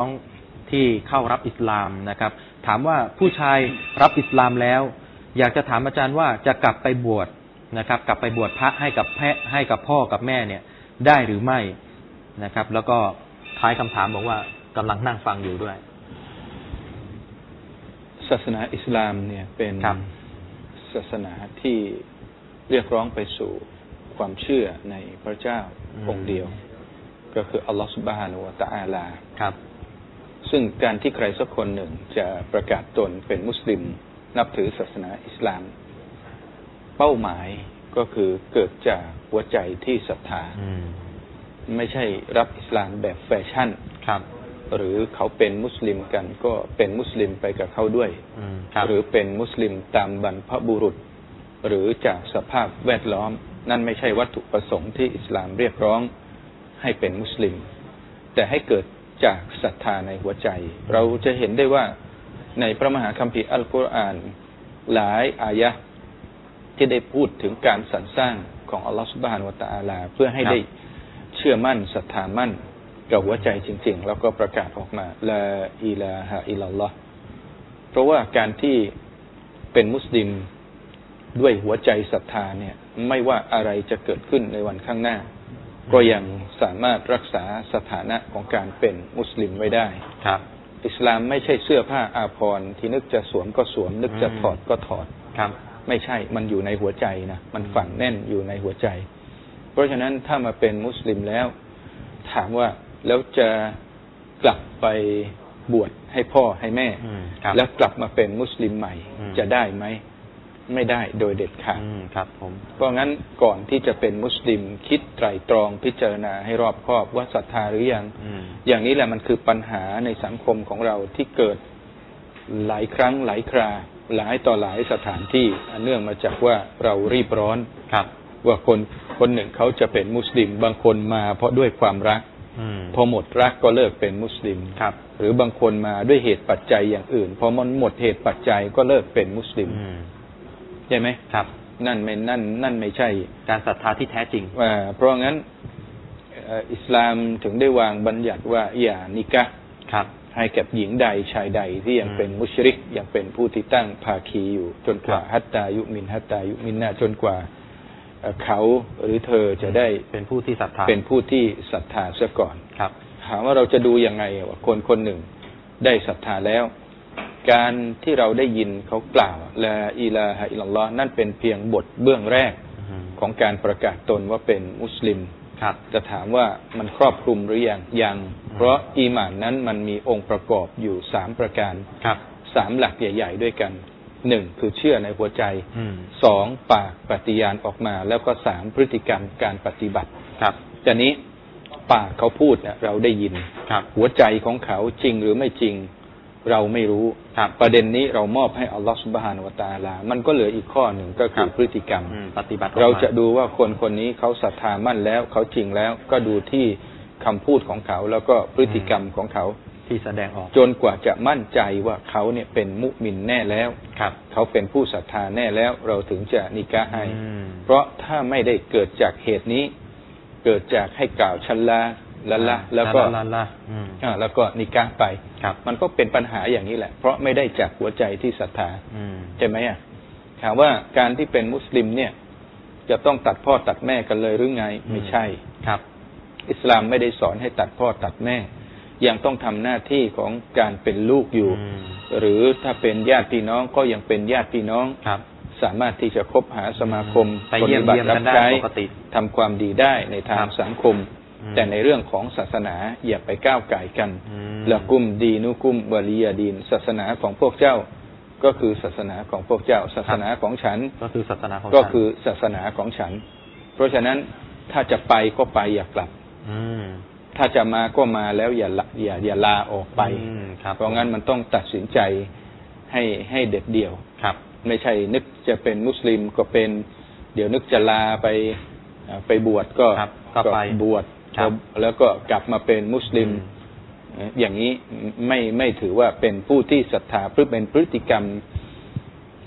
น้องที่เข้ารับอิสลามนะครับ ถามว่าผู้ชายรับอิสลามแล้ว อยากจะถามอาจารย์ว่าจะกลับไปบวชนะครับ กลับไปบวชพระให้กับแพะให้กับพ่อกับแม่เนี่ย ได้หรือไม่นะครับ แล้วก็ท้ายคำถามบอกว่ากำลังนั่งฟังอยู่ด้วย ศาสนาอิสลามเนี่ยเป็นครับศาสนาที่เรียกร้องไปสู่ความเชื่อในพระเจ้าอืมองค์เดียว ก็คืออัลลอฮฺสุบฮานุวะตะอาลาครับ ซึ่งการที่ใครสักคนหนึ่งจะประกาศตนเป็นมุสลิม นับถือศาสนาอิสลาม เป้าหมายก็คือเกิดจากหัวใจที่ศรัทธาอืมไม่ใช่รับอิสลามแบบแฟชั่นครับ หรือเขาเป็นมุสลิมกันก็เป็นมุสลิมไปกับเขาด้วยอืมครับหรือเป็นมุสลิมตามบรรพบุรุษ หรือจากสภาพแวดล้อม นั่นไม่ใช่วัตถุประสงค์ที่อิสลามเรียกร้องให้เป็นมุสลิม แต่ให้เกิด จากศรัทธาในหัวใจ เราจะเห็นได้ว่าในพระมหาคัมภีร์อัลกุรอานหลายอายะที่ได้พูดถึงการสรรสร้างของอัลลอฮฺสุบฮานวะตะอาลา เพื่อให้ได้เชื่อมั่นศรัทธามั่นกับหัวใจจริง ๆ แล้วก็ประกาศออกมาลาอิลาฮะอิลลัลลอฮ์เพราะว่าการที่เป็นมุสลิมด้วยหัวใจศรัทธาเนี่ย ไม่ว่าอะไรจะเกิดขึ้นในวันข้างหน้า ก็ยังสามารถรักษาสถานะของการเป็นมุสลิมไว้ได้ครับ อิสลามไม่ใช่เสื้อผ้าอาภรณ์ที่นึกจะสวมก็สวม นึกจะอืมถอดก็ถอดครับ ไม่ใช่มันอยู่ในหัวใจนะมันฝังแน่นอยู่ในหัวใจ เพราะฉะนั้นถ้ามาเป็นมุสลิมแล้ว ถามว่าแล้วจะกลับไปบวชให้พ่อให้แม่อืมครับแล้วกลับมาเป็นมุสลิมใหม่อืมจะได้ไหม ไม่ได้โดยเด็ดขาดอืมครับผม เพราะงั้นก่อนที่จะเป็นมุสลิมคิดไตรตรองพิจารณาให้รอบคอบว่าศรัทธาหรือยัง อืม อย่างนี้แหละมันคือปัญหาในสังคมของเราที่เกิดหลายครั้งหลายครา หลายต่อหลายสถานที่อันเนื่องมาจากว่าเรารีบร้อน ครับ ว่าคนคนหนึ่งเขาจะเป็นมุสลิม บางคนมาเพราะด้วยความรัก อืม พอหมดรักก็เลิกเป็นมุสลิม ครับ หรือบางคนมาด้วยเหตุปัจจัยอย่างอื่น พอมันหมดเหตุปัจจัยก็เลิกเป็นมุสลิม อืม ใช่ไหมครับ นั่นไม่นั่น นั่นไม่ใช่ การศรัทธาที่แท้จริงอ่าเพราะงั้นเอ่ออิสลามถึงได้วางบัญญัติว่าอย่านิกะห์ครับ ให้กับหญิงใดชายใดที่ยังอืมเป็นมุชริกยังเป็นผู้ที่ตั้งภาคีอยู่จนกว่าครับฮัตตายุมินฮัตตายุมินนาจนกว่าเอ่อเขาหรือเธอจะได้เป็นผู้ที่ศรัทธาเป็นผู้ที่ศรัทธาเสียก่อนครับถามว่าเราจะดูยังไงว่าคนคนหนึ่งได้ศรัทธาแล้ว การที่เราได้ยินเขากล่าวละอิลาฮะอิลลัลลอฮ์นั่นเป็นเพียงบทเบื้องแรกอืมของการประกาศตนว่าเป็นมุสลิมครับจะถามว่ามันครอบคลุมหรือยังยัง เพราะอีหมานนั้นมันมีองค์ประกอบอยู่สามประการครับสามหลักใหญ่ ๆ ด้วยกันหนึ่งคือเชื่อในหัวใจอืมสองปากปฏิญาณออกมา แล้วก็สามพฤติกรรมการปฏิบัติครับแต่นี้ปากเขาพูดเนี่ยเราได้ยินครับหัวใจของเขาจริงหรือไม่จริง เราไม่รู้ครับประเด็นนี้เรามอบให้อัลลอฮฺสุบฮานวะตาลา มันก็เหลืออีกข้อหนึ่งก็คืครัอบพฤติกรรมอืมปฏิบัติออกมเราจะดูว่าคนคนนี้เขาศรัทธามั่นแล้ว เขาจริงแล้วก็ดูที่คำพูดของเขา แล้วก็พฤติกรรมของเขาที่แสดงออก จนกว่าจะมั่นใจว่าเขาเนี่ยเป็นมุมินแน่แล้วครับ เขาเป็นผู้ศรัทธาแน่แล้ว เราถึงจะนิกะห์ให้อืมเพราะถ้าไม่ได้เกิดจากเหตุนี้ เกิดจากให้กล่าวชันลา ละละแล้วก็ละละอืมอ่าแล้วก็นิกะห์ไปครับมันก็เป็นปัญหาอย่างนี้แหละ เพราะไม่ได้จากหัวใจที่ศรัทธาอืมใช่ไหมอะถามว่าการที่เป็นมุสลิมเนี่ย จะต้องตัดพ่อตัดแม่กันเลยหรือไงไม่ใช่ครับ อิสลามไม่ได้สอนให้ตัดพ่อตัดแม่ ยังต้องทำหน้าที่ของการเป็นลูกอยู่อืมหรือถ้าเป็นญาติพี่น้องก็ยังเป็นญาติพี่น้องครับสามารถที่จะคบหาสมาคมไปเยี่ยมปฏิบัเยี่ยมรักันได้ใช้ปกติทำความดีได้ในทางครับสังคมอืม แต่ในเรื่องของศาสนาอย่าไปก้าวไก่ายกันอืมละกุมดีนุกุมวลียดีน ศาสนาของพวกเจ้าก็คือศาสนาของพวกเจ้า ศาสนาของฉัน ก็คือศาสนาของก็ฉันคือศาสนาของฉัน เพราะฉะนั้นถ้าจะไปก็ไปอย่ากลับ อืมถ้าจะมาก็มาแล้วอย่าละอย่าอย่าลาออกไปอืมครับเพราะงั้นมันต้องตัดสินใจให้ให้เด็ดเดี่ยวครับ ไม่ใช่นึกจะเป็นมุสลิมก็เป็น เดี๋ยวนึกจะลาไปอ่าไปบวชก็ครับก็ไปบวช ครับแล้วก็กลับมาเป็นมุสลิม อย่างนี้ไม่ไม่ถือว่าเป็นผู้ที่ศรัทธาหรือเป็นพฤติกรรม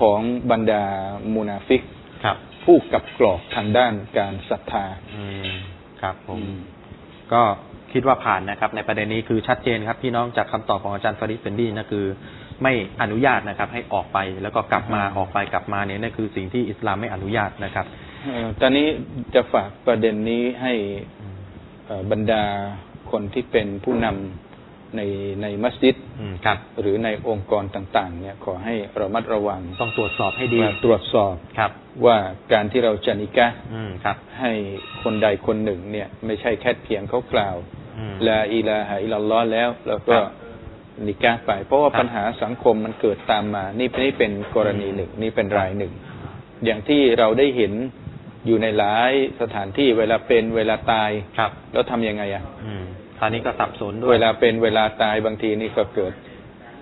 ของบรรดามูนาฟิกครับ ผู้กับกรอกทางด้านการศรัทธาอืมครับผมอืมก็คิดว่าผ่านนะครับ ในประเด็นนี้คือชัดเจนครับ พี่น้องจากคำตอบของอาจารย์ฟาริดเฟนดี้นะคือ ไม่อนุญาตนะครับ ให้ออกไปแล้วก็กลับมาอืมออกไปกลับมาเนี่ยนั่นคือสิ่งที่อิสลามไม่อนุญาตนะครับเอ่อตอนนี้จะฝากประเด็นนี้ให้เอ่อ บรรดาคนที่เป็นผู้นำในในมัสยิดอืมครับ หรือในองค์กรต่าง ๆ เนี่ยขอให้ระมัดระวังต้องตรวจสอบให้ดีว่าตรวจสอบครับ ว่าการที่เราจะนิกะห์อืมครับ ให้คนใดคนหนึ่งเนี่ย ไม่ใช่แค่เพียงเขากล่าวอืมลาอิลาฮะอิลลัลลอฮ์แล้ว แล้วก็ครับนิกะห์ไป เพราะว่าครับปัญหาสังคมมันเกิดตามมา นี่นี่เป็นกรณีหนึ่งนี่เป็นรายหนึ่ง อย่างที่เราได้เห็น อยู่ในหลายสถานที่เวลาเป็นเวลาตายครับ แล้วทำยังไงอะอืมตอนนี้ก็สับสนด้วยเวลาเป็นเวลาตายบางทีนี่ก็เกิด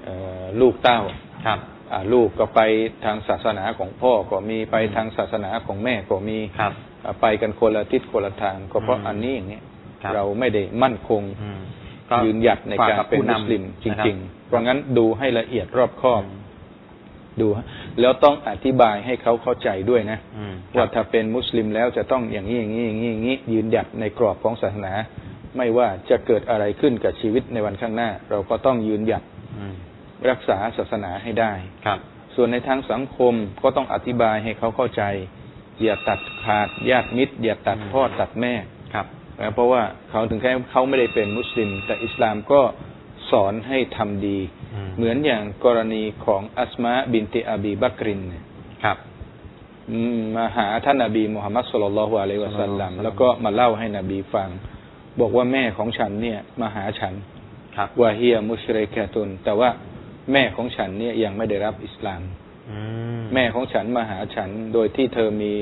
เอ่อลูกเต้าครับอ่าลูกก็ไปทางศาสนาของพ่อก็มีไปทางศาสนาของแม่ก็มีครับอ่าไปกันคนละทิศคนละทาง ก็เพราะอืมอันนี้อย่างเนี้ยครับเราไม่ได้มั่นคงอืมก็ยืนหยัดในฝการบเป็นผู้มุสลิมจนะคบริง ๆ เพราะงั้นดูให้ละเอียดรอบคอบอืมดู แล้วต้องอธิบายให้เขาเข้าใจด้วยนะอืมว่าถ้าเป็นมุสลิมแล้วจะต้องอย่างนี้อย่างนี้อย่างนี้อย่างนี้ยืนหยัดในกรอบของศาสนา ไม่ว่าจะเกิดอะไรขึ้นกับชีวิตในวันข้างหน้า เราก็ต้องยืนหยัดอืมรักษาศาสนาให้ได้ครับ ส่วนในทางสังคมก็ต้องอธิบายให้เขาเข้าใจ อย่าตัดขาดญาติมิตร อย่าตัดอืมพ่อตัดแม่ครับนะเพราะว่าเขาถึงแค่เขาไม่ได้เป็นมุสลิม แต่อิสลามก็สอนให้ทำดีอืม เหมือนอย่างกรณีของอัสมาบินติอบีบักรินเนี่ยครับอืมมาหาท่านนบีมุฮัมมัดสุลลัลลอฮุอะลัยฮิวะสัลลัมศ็อลลัลลอฮุอะลัยฮิวะซัลลัมแล้วก็มาเล่าให้นบีฟัง บอกว่าแม่ของฉันเนี่ยมาหาฉันครับวาฮียมุชริกะตุน แต่ว่าแม่ของฉันเนี่ยยังไม่ได้รับอิสลามอืมแม่ของฉันมาหาฉันโดยที่เธอมี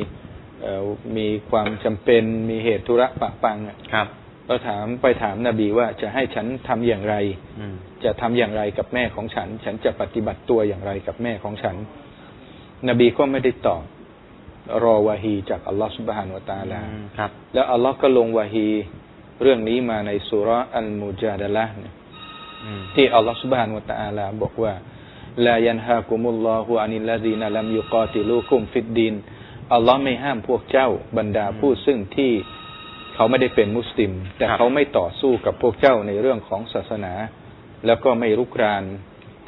เอ่อมีความจำเป็นมีเหตุธุระปะปังอะครับ ก็ถามไปถามนบีว่าจะให้ฉันทำอย่างไรอืมจะทำอย่างไรกับแม่ของฉัน ฉันจะปฏิบัติตัวอย่างไรกับแม่ของฉัน นบีก็ไม่ได้ตอบ รอวาฮีจากอัลลอฮฺสุบฮานุวะตะอาลาอืมครับ แล้วอัลลอฮ์ก็ลงวาฮี เรื่องนี้มาในสุราะห์อัลมุจาดะละห์เนี่ยอืมที่อัลลอฮฺสุบฮานุวะตะอาลาบอกว่าลายันฮากุมุลลอฮุอานิลลาดีนลัมยุกาติลูคุมฟิดดินอัลลอฮ์ไม่ห้ามพวกเจ้าบรรดาผู้ซึ่งที่ เขาไม่ได้เป็นมุสลิม แต่ครับเขาไม่ต่อสู้กับพวกเจ้าในเรื่องของศาสนา แล้วก็ไม่รุกราน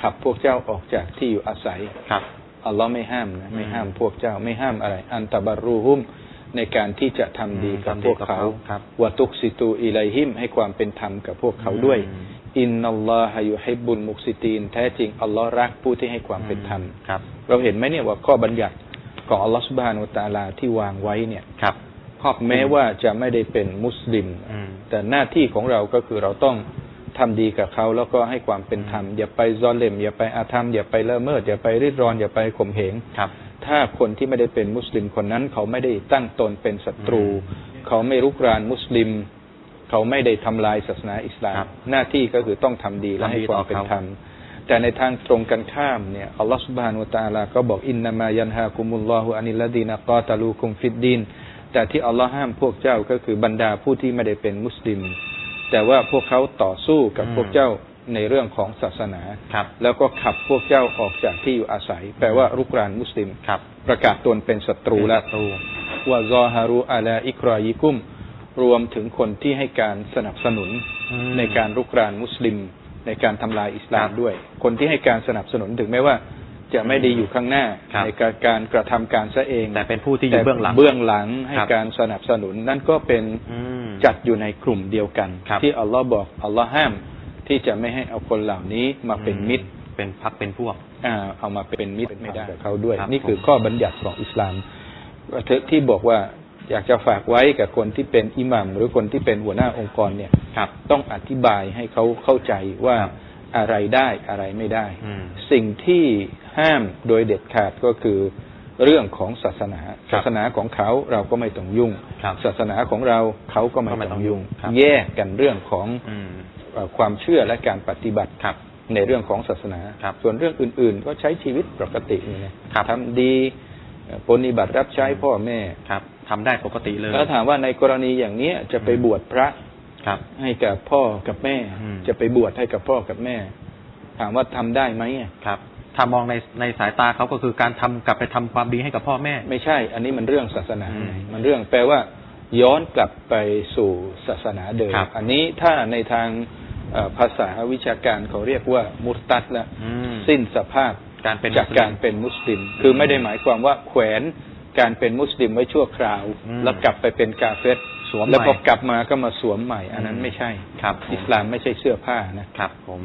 ขับพวกเจ้าออกจากที่อยู่อาศัยครับอัลลอฮ์ไม่ห้ามนะไม่อืมห้ามพวกเจ้าไม่ห้ามอะไร อันตะบารูฮุมในการที่จะทำดีกับทำพวกเขาครับวะตุกซิตูอิไลฮิมให้ความเป็นธรรมกับพวกเขาด้วยอืมอินนัลลอฮะยุฮิบบุลมุกซิตีน แท้จริงอัลลอฮ์รักผู้ที่ให้ความเป็นธรรมครับเราเห็นไหมเนี่ยว่าข้อบัญญัติของอัลลอฮ์สุบฮานุวะตะอาลาที่วางไว้เนี่ย ครับครอบแม้ว่าจะไม่ได้เป็นมุสลิมอืมแต่หน้าที่ของเราก็คือเราต้องทำดีกับเขาแล้วก็ให้ความเป็นธรรม อย่าไปซอเลมอย่าไปอาธรรม อย่าไปละเมิด อย่าไปริดรอนอย่าไปข่มเหงครับถ้าคนที่ไม่ได้เป็นมุสลิมคนนั้น เขาไม่ได้ตั้งตนเป็นศัตรูอืมเขาไม่รุกรานมุสลิม เขาไม่ได้ทำลายศาสนาอิสลามครับหน้าที่ก็คือต้องทำดีและทำดีให้ความต่อเป็นเขาธรรม แต่ในทางตรงกันข้ามเนี่ยอัลลอฮฺสุบฮานุวะตะอาลาก็บอกอินนามายันฮากุมุลลอฮุอานิลลดีนกอตาลูคุมฟิดดิน แต่ที่อัลลอฮ์ห้ามพวกเจ้าก็คือบรรดาผู้ที่ไม่ได้เป็นมุสลิม แต่ว่าพวกเขาต่อสู้กับอืมพวกเจ้าในเรื่องของศาสนาครับ แล้วก็ขับพวกเจ้าออกจากที่อยู่อาศัย แปลว่ารุกรานมุสลิมครับ ประกาศตนเป็นศัตรูและเป็นศัตรูวะซอฮารุอาลาอิกรอยิกุม รวมถึงคนที่ให้การสนับสนุนอืมในการรุกรานมุสลิม ในการทำลายอิสลามครับด้วย คนที่ให้การสนับสนุนถึงแม้ว่า จะไม่ได้อยู่ข้างหน้าครับในการการกระทำการซะเอง แต่เป็นผู้ที่อยู่เบื้องหลังเบื้องหลังให้ครับการสนับสนุน นั่นก็เป็นอืมจัดอยู่ในกลุ่มเดียวกันครับที่อัลลอฮ์บอกอัลลอฮ์ห้ามที่จะไม่ให้เอาคนเหล่านี้มาเป็นมิตรเป็นพักเป็นพวกอ่าเอามาเป็นมิตรไม่ได้กับเขาด้วยครับนี่คือผมข้อบัญญัติของอิสลามที่บอกว่าอยากจะฝากไว้กับคนที่เป็นอิหมัมหรือคนที่เป็นหัวหน้าองค์กรเนี่ยครับต้องอธิบายให้เขาเข้าใจว่าครับอะไรได้อะไรไม่ได้อืมสิ่งที่ห้ามโดยเด็ดขาดก็คือเรื่องของศาสนาครับศาสนาของเขาเราก็ไม่ต้องยุ่งครับศาสนาของเราเขาก็ไม่ก็ไม่ต้ต้อองงยุ่ยุ่งงครับแยกกันเรื่องของอืมเอ่อความเชื่อและการปฏิบัติครับในเรื่องของศาสนาครับส่วนเรื่องอื่น ๆ ก็ใช้ชีวิตปกตินี่นะครับทำดีเอ่อปฏิบัติรับใช้พ่อแม่ครับทำได้ปกติเลย แล้วถามว่าในกรณีอย่างเนี้ยจะไปบวชพระครับ ให้กับพ่อกับแม่อืมจะไปบวชให้กับพ่อกับแม่ ถามว่าทำได้ไหมอะครับ ถ้ามองในในสายตาเขาก็คือการทำกลับไปทำความดีให้กับพ่อแม่ ไม่ใช่ อันนี้มันเรื่องศาสนาอืมมันเรื่องแปลว่า ย้อนกลับไปสู่ศาสนาเดิมครับอันนี้ถ้าในทางเอ่อภาษาวิชาการเขาเรียกว่ามุตตัดละอืมสิ้นสภาพการเป็นจากการเป็นมุสลิม คือไม่ได้หมายความว่าแขวนการเป็นมุสลิมไว้ชั่วคราวอืมแล้วกลับไปเป็นกาเฟรสวมใหม่แล้วพอกลับมาก็มาสวมใหม่ อันนั้นไม่ใช่ครับผมอิสลามไม่ใช่เสื้อผ้านะครับ ผม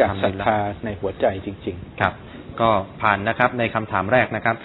จากศรัทอัลฮัมดุลิลลธาในหัวใจจริงครับ ก็ผ่านนะครับในคำถามแรกนะครับ